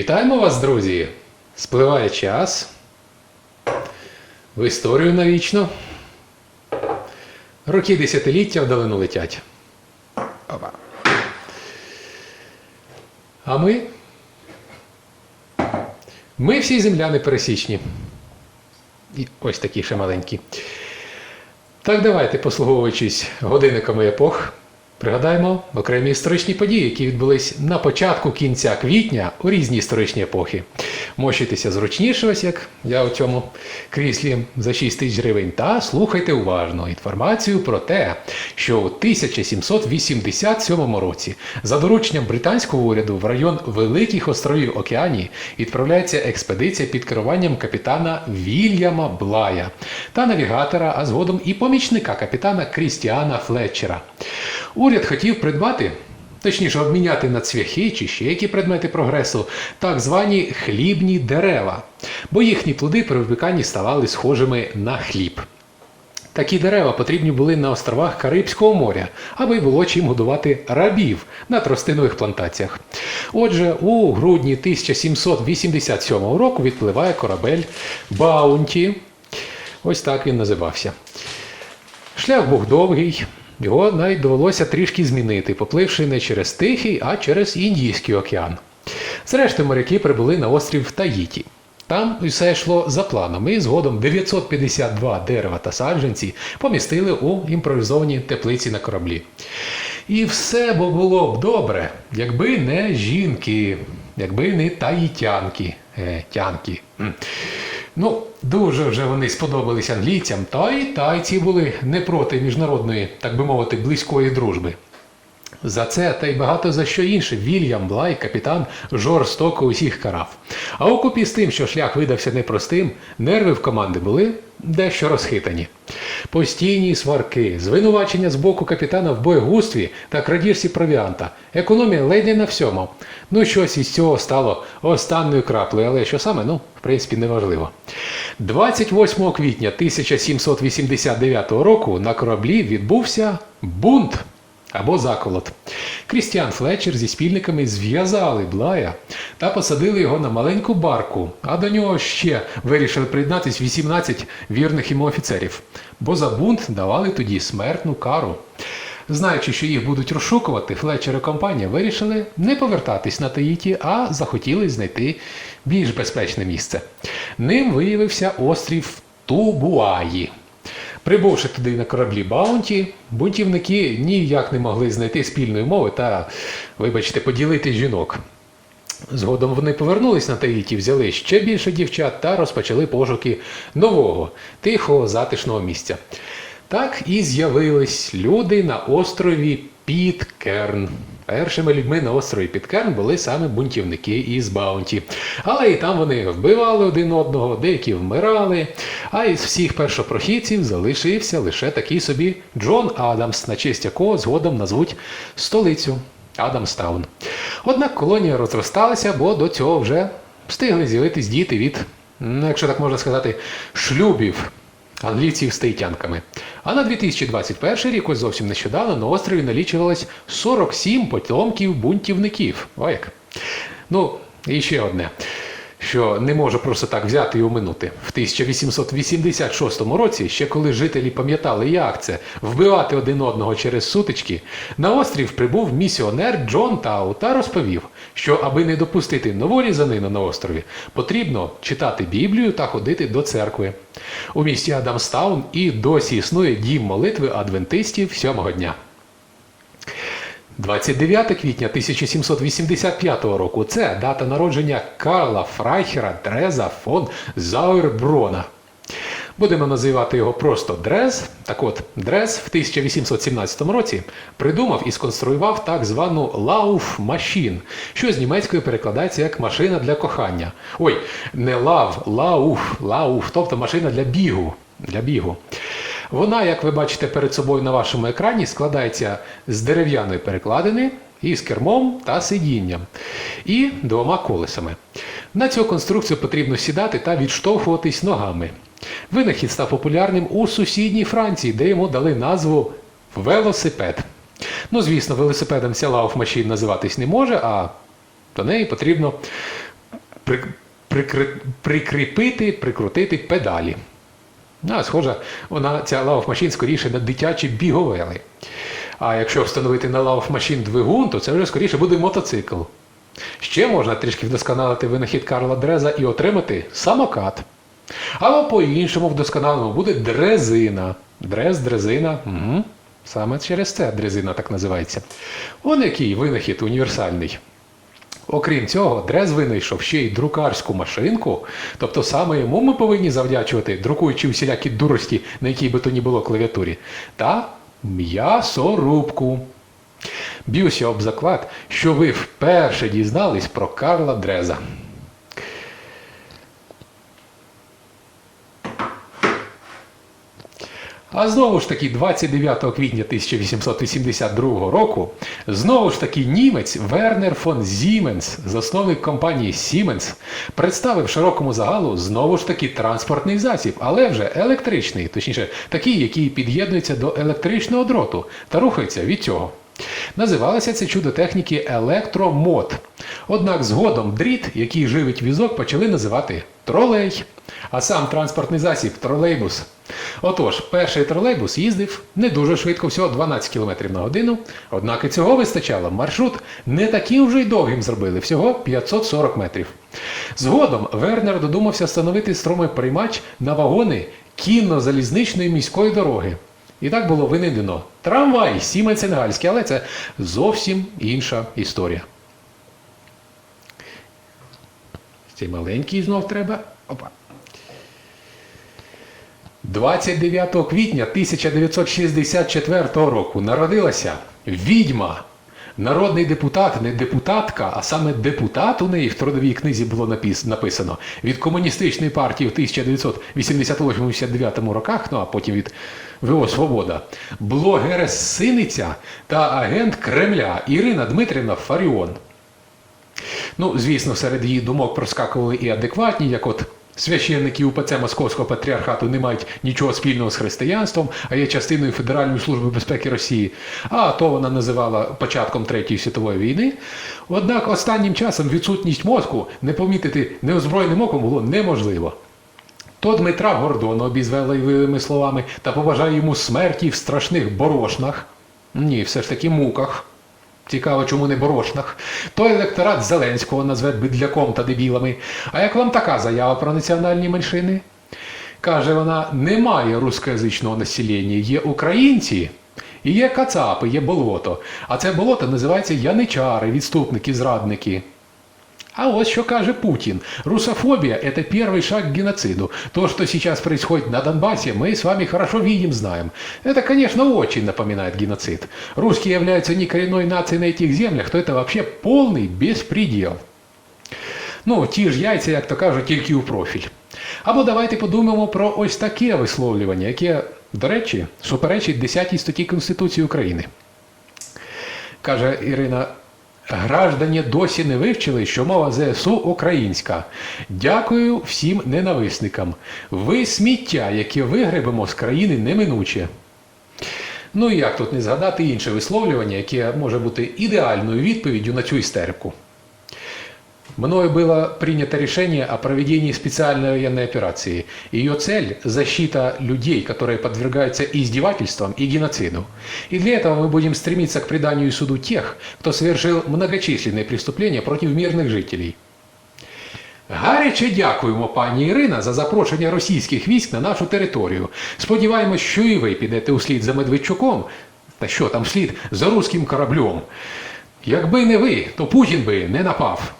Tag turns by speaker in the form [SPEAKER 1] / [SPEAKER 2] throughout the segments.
[SPEAKER 1] Вітаємо вас, друзі! Спливає час. В історію навічно. Роки десятиліття вдалину летять. Опа. А ми? Ми всі земляни пересічні. І ось такі ще маленькі. Так давайте, послуговуючись годинниками епох, пригадаємо окремі історичні події, які відбулись на початку кінця квітня у різні історичні епохи. Мощуйтеся зручніше, ось як я у цьому кріслі за 6 тисяч гривень, та слухайте уважно інформацію про те, що у 1787 році за дорученням британського уряду в район Великих островів Океанії відправляється експедиція під керуванням капітана Вільяма Блая та навігатора, а згодом і помічника капітана Крістіана Флетчера. Уряд хотів придбати. Точніше, обміняти на цвяхи чи ще які предмети прогресу, так звані хлібні дерева, бо їхні плоди при випіканні ставали схожими на хліб. Такі дерева потрібні були на островах Карибського моря, аби було чим годувати рабів на тростинових плантаціях. Отже, у грудні 1787 року відпливає корабель Баунті. Ось так він називався. Шлях був довгий, його навіть довелося трішки змінити, попливши не через Тихий, а через Індійський океан. Зрештою, моряки прибули на острів Таїті. Там усе йшло за планом, і згодом 952 дерева та саджанці помістили у імпровізовані теплиці на кораблі. І все б було б добре, якби не жінки, якби не таїтянки. Е, тянки. Ну, дуже вже вони сподобались англійцям, та й тайці були не проти міжнародної, так би мовити, близької дружби. За це та й багато за що інше Вільям Блай, капітан, жорстоко усіх карав. А окупі з тим, що шлях видався непростим, нерви в команди були дещо розхитані. Постійні сварки, звинувачення з боку капітана в боєгустві та крадіжці провіанта, економія ледь не на всьому. Ну, щось із цього стало останньою краплею, але що саме, ну, в принципі, неважливо. 28 квітня 1789 року на кораблі відбувся бунт або заколот. Крістіан Флетчер зі спільниками зв'язали Блая та посадили його на маленьку барку, а до нього ще вирішили приєднатись 18 вірних йому офіцерів, бо за бунт давали тоді смертну кару. Знаючи, що їх будуть розшукувати, Флетчер і компанія вирішили не повертатись на Таїті, а захотіли знайти більш безпечне місце. Ним виявився острів Тубуаї. Прибувши туди на кораблі Баунті, бунтівники ніяк не могли знайти спільної мови та, вибачте, поділити жінок. Згодом вони повернулись на Таїті, взяли ще більше дівчат та розпочали пошуки нового, тихого, затишного місця. Так і з'явились люди на острові Підкерн. Першими людьми на острові Підкерн були саме бунтівники із Баунті. Але і там вони вбивали один одного, деякі вмирали. А із всіх першопрохідців залишився лише такий собі Джон Адамс, на честь якого згодом назвуть столицю Адамстаун. Однак колонія розросталася, бо до цього вже встигли з'явитись діти від, ну, якщо так можна сказати, шлюбів англійців з таїтянками. А на 2021 рік, ось зовсім нещодавно, на острові налічувалось 47 потомків бунтівників. О як. Ну, і ще одне, що не можу просто так взяти і оминути. В 1886 році, ще коли жителі пам'ятали, як це вбивати один одного через сутички, на острів прибув місіонер Джон Тау та розповів, що аби не допустити нову різанину на острові, потрібно читати Біблію та ходити до церкви. У місті Адамстаун і досі існує дім молитви адвентистів сьомого дня. 29 квітня 1785 року це дата народження Карла Фрайхера Дреза фон Зауерброна. Будемо називати його просто Дрез. Так от, Дрез в 1817 році придумав і сконструював так звану Лауф-машін, що з німецької перекладається як машина для кохання. Ой, не лав, лауф, лауф, тобто машина для бігу. Для бігу. Вона, як ви бачите перед собою на вашому екрані, складається з дерев'яної перекладини із кермом та сидінням і двома колесами. На цю конструкцію потрібно сідати та відштовхуватись ногами. Винахід став популярним у сусідній Франції, де йому дали назву велосипед. Ну, звісно, велосипедом ця лауф-машин називатись не може, а до неї потрібно при, прикри- прикріпити, прикрутити педалі. Ну, А, схожа, вона ця лавфмашин скоріше на дитячі біговели. А якщо встановити на лавфмашин двигун, то це вже скоріше буде мотоцикл. Ще можна трішки вдосконалити винахід Карла Дреза і отримати самокат. Або по-іншому вдосконалено буде дрезина. Дрез, дрезина. Угу. Саме через це дрезина так називається. Он який винахід універсальний. Окрім цього, Дрез винайшов ще й друкарську машинку, тобто саме йому ми повинні завдячувати, друкуючи всілякі дурості, на якій би то ні було клавіатурі, та м'ясорубку. Б'юся об заклад, що ви вперше дізнались про Карла Дреза. А знову ж таки, 29 квітня 1882 року, знову ж таки німець Вернер фон Зіменс, засновник компанії Siemens, представив широкому загалу знову ж таки транспортний засіб, але вже електричний, точніше, такий, який під'єднується до електричного дроту та рухається від цього. Називалося це чудо техніки електромод. Однак згодом дріт, який живить візок, почали називати тролей, а сам транспортний засіб тролейбус. Отож, перший тролейбус їздив не дуже швидко, всього 12 км на годину, однак і цього вистачало. Маршрут не таким вже й довгим зробили, всього 540 метрів. Згодом Вернер додумався встановити струмоприймач на вагони кінно-залізничної міської дороги. І так було винайдено трамвай Сіменсенгальський, але це зовсім інша історія. Цей маленький знов треба. Опа. 29 квітня 1964 року народилася відьма. Народний депутат, не депутатка, а саме депутат у неї в трудовій книзі було напис- написано від комуністичної партії в 1988-89 роках, ну а потім від ВО Свобода, блогересиниця та агент Кремля Ірина Дмитрівна Фаріон. Ну, звісно, серед її думок проскакували і адекватні, як от священники УПЦ Московського патріархату не мають нічого спільного з християнством, а є частиною Федеральної служби безпеки Росії. А то вона називала початком Третьої світової війни. Однак останнім часом відсутність мозку не помітити неозброєним оком було неможливо. То Дмитра Гордона обізвели словами та побажає йому смерті в страшних борошнах. Ні, все ж таки муках. Цікаво, чому не борошнах. То електорат Зеленського назве бидляком та дебілами. А як вам така заява про національні меншини? Каже вона, немає рускоязичного населення, є українці. І є кацапи, є болото. А це болото називається яничари, відступники, зрадники. А вот что каже Путин. Русофобия – это первый шаг к геноциду. То, что сейчас происходит на Донбассе, мы с вами хорошо видим, знаем. Это, конечно, очень напоминает геноцид. Русские являются не коренной нацией на этих землях, то это вообще полный беспредел. Ну, ті ж яйця, як то кажуть, тільки у профіль. Або давайте подумаємо про ось таке висловлювання, яке, до речі, суперечить 10 статті Конституції України. Каже Ірина, граждані досі не вивчили, що мова ЗСУ українська. Дякую всім ненависникам. Ви сміття, яке вигребемо з країни неминуче. Ну і як тут не згадати інше висловлювання, яке може бути ідеальною відповіддю на цю істерику Мною было принято решение о проведении специальной военной операции. Ее цель – защита людей, которые подвергаются издевательствам и геноциду. И для этого мы будем стремиться к преданию и суду тех, кто совершил многочисленные преступления против мирных жителей. Гаряче дякуємо, пані Ірина, за запрошення російських військ на нашу територію. Сподіваємось, що і ви підете услід за Медведчуком, та що там слід за руським кораблем. Якби не ви, то Путін би не напав.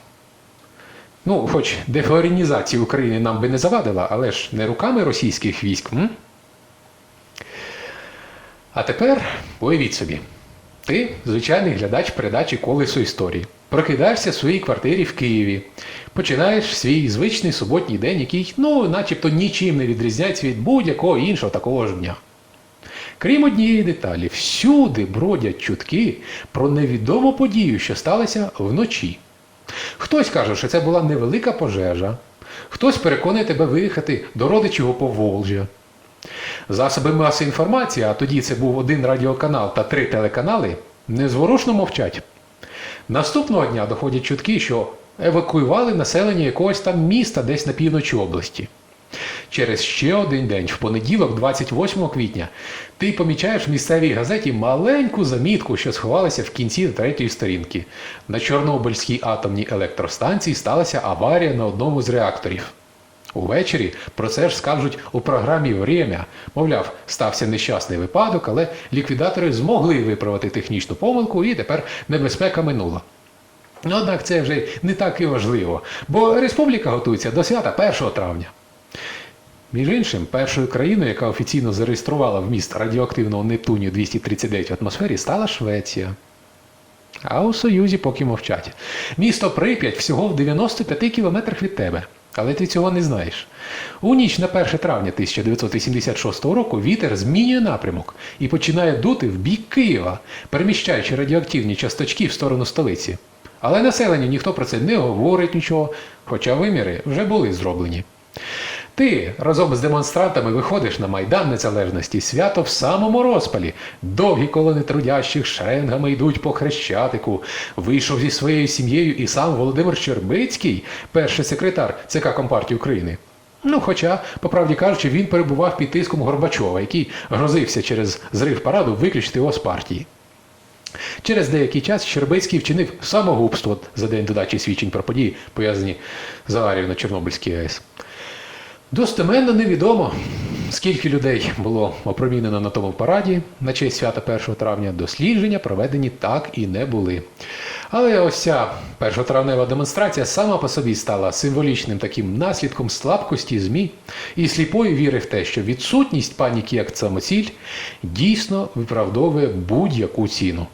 [SPEAKER 1] Ну, хоч дефлорінізація України нам би не завадила, але ж не руками російських військ. М? А тепер уявіть собі. Ти звичайний глядач передачі Колесо історії. Прокидаєшся в своїй квартирі в Києві. Починаєш свій звичний суботній день, який, ну, начебто нічим не відрізняється від будь-якого іншого такого ж дня. Крім однієї деталі, всюди бродять чутки про невідому подію, що сталася вночі. Хтось каже, що це була невелика пожежа, хтось переконує тебе виїхати до родичів у Поволжя. Засоби маси інформації, а тоді це був один радіоканал та три телеканали, незворушно мовчать. Наступного дня доходять чутки, що евакуювали населення якогось там міста десь на півночі області. Через ще один день, в понеділок, 28 квітня, ти помічаєш в місцевій газеті маленьку замітку, що сховалася в кінці третьої сторінки. На Чорнобильській атомній електростанції сталася аварія на одному з реакторів. Увечері про це ж скажуть у програмі Время. Мовляв, стався нещасний випадок, але ліквідатори змогли виправити технічну помилку і тепер небезпека минула. Ну, Однак це вже не так і важливо, бо республіка готується до свята 1 травня. Між іншим, першою країною, яка офіційно зареєструвала вміст радіоактивного Нептунію 239 в атмосфері, стала Швеція. А у Союзі поки мовчать. Місто Прип'ять всього в 95 кілометрах від тебе. Але ти цього не знаєш. У ніч на 1 травня 1986 року вітер змінює напрямок і починає дути в бік Києва, переміщаючи радіоактивні часточки в сторону столиці. Але населенню ніхто про це не говорить нічого, хоча виміри вже були зроблені. Ти разом з демонстрантами виходиш на Майдан Незалежності свято в самому розпалі. Довгі колони трудящих шеренгами йдуть по хрещатику. Вийшов зі своєю сім'єю і сам Володимир Щербицький, перший секретар ЦК Компартії України. Ну, хоча, по правді кажучи, він перебував під тиском Горбачова, який грозився через зрив параду виключити його з партії. Через деякий час Щербицький вчинив самогубство за день додачі свідчень про події, пов'язані з аварією на Чорнобильській АЕС. Достеменно невідомо, скільки людей було опромінено на тому параді на честь свята 1 травня. Дослідження проведені так і не були. Але ось ця першотравнева демонстрація сама по собі стала символічним таким наслідком слабкості ЗМІ і сліпої віри в те, що відсутність паніки як самоціль дійсно виправдовує будь-яку ціну.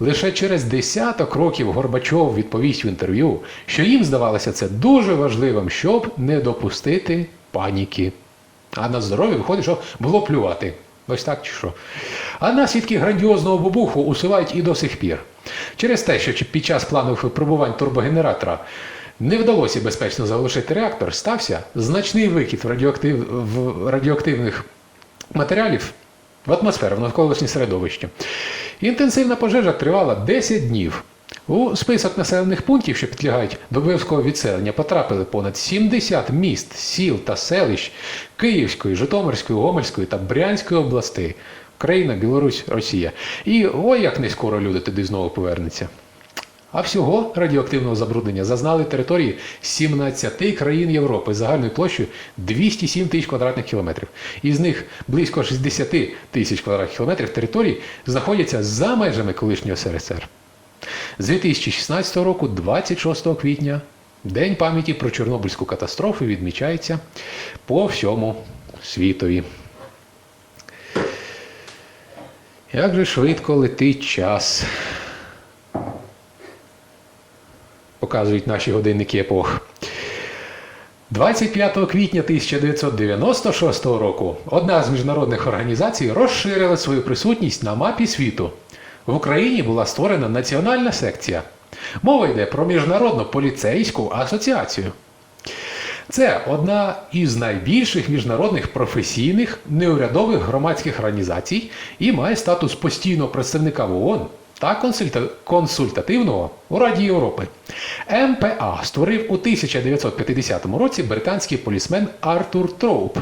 [SPEAKER 1] Лише через десяток років Горбачов відповість в інтерв'ю, що їм здавалося це дуже важливим, щоб не допустити паніки. А на здоров'я виходить, що було плювати. Ось так чи що. А наслідки грандіозного вибуху усувають і до сих пір. Через те, що під час планових випробувань турбогенератора не вдалося безпечно заглушити реактор, стався значний викид радіоактив... радіоактивних матеріалів в атмосферу, в навколишнє середовище. Інтенсивна пожежа тривала 10 днів. У список населених пунктів, що підлягають до обов'язкового відселення, потрапили понад 70 міст, сіл та селищ Київської, Житомирської, Гомельської та Брянської областей. Україна, Білорусь, Росія. І ой, як не скоро люди туди знову повернуться. А всього радіоактивного забруднення зазнали території 17 країн Європи з загальною площею 207 тисяч квадратних кілометрів. Із них близько 60 тисяч квадратних кілометрів територій знаходяться за межами колишнього СРСР. З 2016 року, 26 квітня, День пам'яті про Чорнобильську катастрофу відмічається по всьому світові. Як же швидко летить час. Показують наші годинники епох. 25 квітня 1996 року одна з міжнародних організацій розширила свою присутність на мапі світу. В Україні була створена національна секція. Мова йде про Міжнародну поліцейську асоціацію. Це одна із найбільших міжнародних професійних неурядових громадських організацій і має статус постійного представника в ООН та консульта- консультативного у Раді Європи. МПА створив у 1950 році британський полісмен Артур Троуп.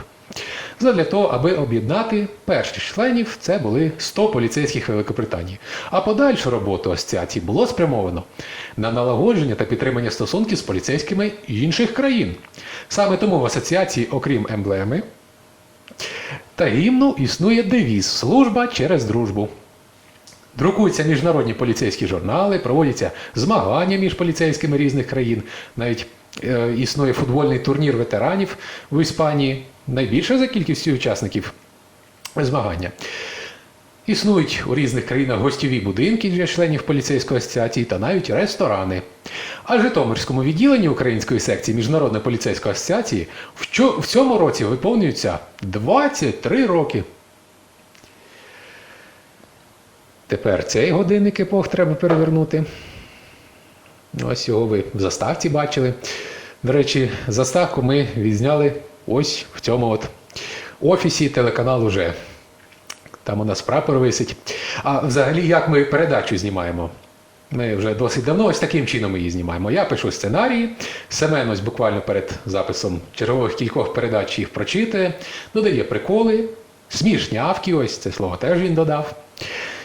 [SPEAKER 1] Задля того, аби об'єднати перших членів, це були 100 поліцейських Великобританії. А подальшу роботу асоціації було спрямовано на налагодження та підтримання стосунків з поліцейськими інших країн. Саме тому в асоціації, окрім емблеми та гімну, існує девіз Служба через дружбу. Друкуються міжнародні поліцейські журнали, проводяться змагання між поліцейськими різних країн. Навіть е, існує футбольний турнір ветеранів в Іспанії, найбільше за кількістю учасників змагання. Існують у різних країнах гостєві будинки для членів поліцейської асоціації та навіть ресторани. А Житомирському відділенні української секції Міжнародної поліцейської асоціації в цьому році виповнюється 23 роки. Тепер цей годинник епох треба перевернути. Ось його ви в заставці бачили. До речі, заставку ми відзняли ось в цьому от офісі телеканалу Же. Там у нас прапор висить. А взагалі, як ми передачу знімаємо? Ми вже досить давно ось таким чином ми її знімаємо. Я пишу сценарії, Семен ось буквально перед записом чергових кількох передач їх прочитує, додає приколи, смішні авки, ось це слово теж він додав.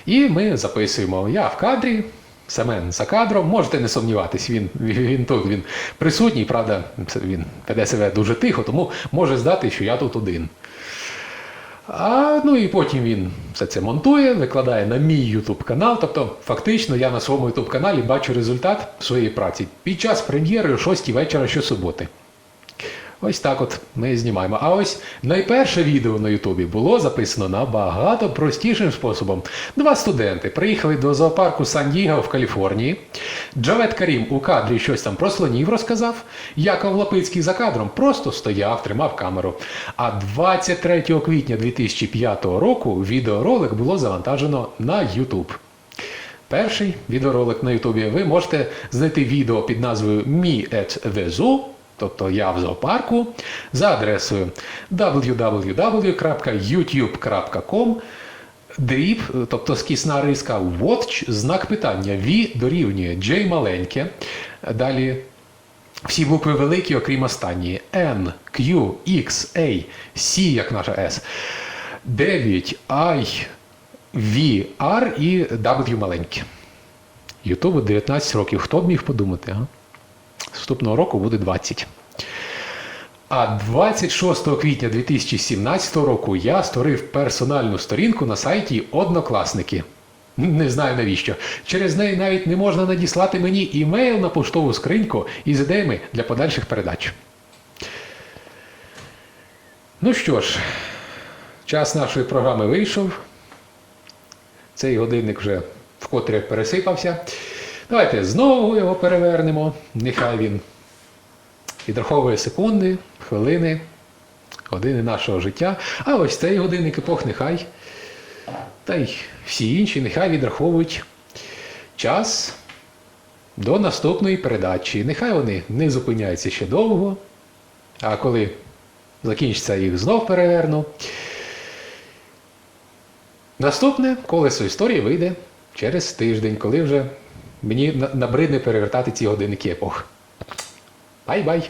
[SPEAKER 1] І ми записуємо. Я в кадрі, Семен за кадром. Можете не сумніватись, він, він тут він присутній, правда, він веде себе дуже тихо, тому може здати, що я тут один. А, ну і потім він все це монтує, викладає на мій YouTube канал. Тобто, фактично, я на своєму YouTube каналі бачу результат своєї праці під час прем'єри о 6 вечора щосуботи. Ось так от ми знімаємо. А ось найперше відео на Ютубі було записано набагато простішим способом. Два студенти приїхали до зоопарку Сан-Діго в Каліфорнії. Джавет Карім у кадрі щось там про слонів розказав. Яков Лапицький за кадром просто стояв, тримав камеру. А 23 квітня 2005 року відеоролик було завантажено на YouTube. Перший відеоролик на Ютубі ви можете знайти відео під назвою Me at the Zoo, тобто я в зоопарку, за адресою www.youtube.com дріб, тобто скісна риска watch, знак питання V дорівнює J маленьке. Далі всі букви великі, окрім останньої. N, Q, X, A, C, як наша S. 9, I, V, R і W маленьке. Ютубу 19 років. Хто б міг подумати? А? Наступного року буде 20. А 26 квітня 2017 року я створив персональну сторінку на сайті Однокласники. Не знаю навіщо. Через неї навіть не можна надіслати мені імейл на поштову скриньку із ідеями для подальших передач. Ну що ж, час нашої програми вийшов. Цей годинник вже вкотре пересипався. Давайте знову його перевернемо. Нехай він відраховує секунди, хвилини, години нашого життя. А ось цей годинник епох нехай. Та й всі інші нехай відраховують час до наступної передачі. Нехай вони не зупиняються ще довго. А коли закінчиться, їх знов переверну. Наступне колесо історії вийде через тиждень, коли вже мені на- набридне перевертати ці годинники епох. Бай-бай!